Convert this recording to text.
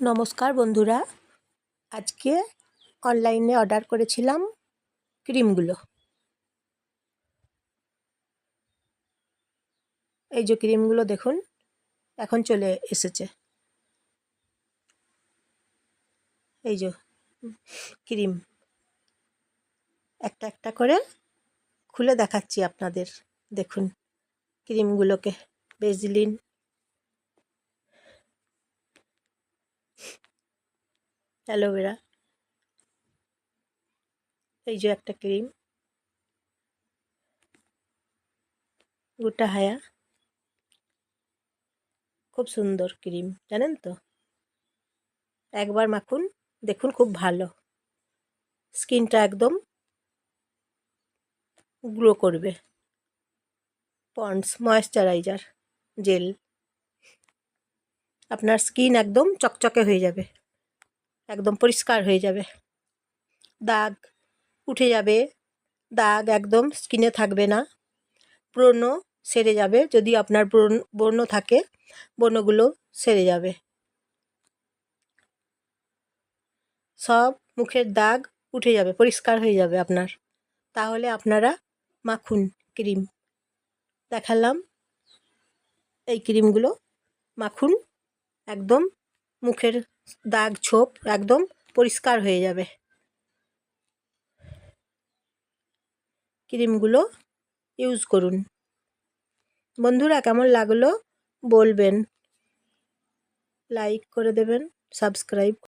নমস্কার বন্ধুরা। আজকে অনলাইনে অর্ডার করেছিলাম ক্রিমগুলো এই যে ক্রিমগুলো দেখুন, এখন চলে এসেছে। এই যে ক্রিম একটা একটা করে খুলে দেখাচ্ছি আপনাদের। দেখুন ক্রিমগুলোকে বেজলিন অ্যালোভেরা, এই যে একটা ক্রিম, গোটা হায়া, খুব সুন্দর ক্রিম, জানেন তো? একবার মাখুন, দেখুন খুব ভালো। স্কিনটা একদম গ্লো করবে। Ponds, moisturiser, gel. আপনার স্কিন একদম চকচকে হয়ে যাবে। একদম পরিষ্কার হয়ে যাবে। দাগ উঠে যাবে, দাগ একদম স্কিনে থাকবে না। ব্রণ সেরে যাবে, যদি আপনার ব্রণ থাকে, ব্রণগুলো সেরে যাবে। সব মুখের দাগ উঠে যাবে, পরিষ্কার হয়ে যাবে আপনার। তাহলে আপনারা মাখুন ক্রিম। দেখালাম। এই ক্রিমগুলো মাখুন একদম মুখের দাগ ছোপ একদম পরিষ্কার হয়ে যাবে। ক্রিমগুলো ইউজ করুন। বন্ধুরা, কেমন লাগল বলবেন। লাইক করে দেবেন, সাবস্ক্রাইব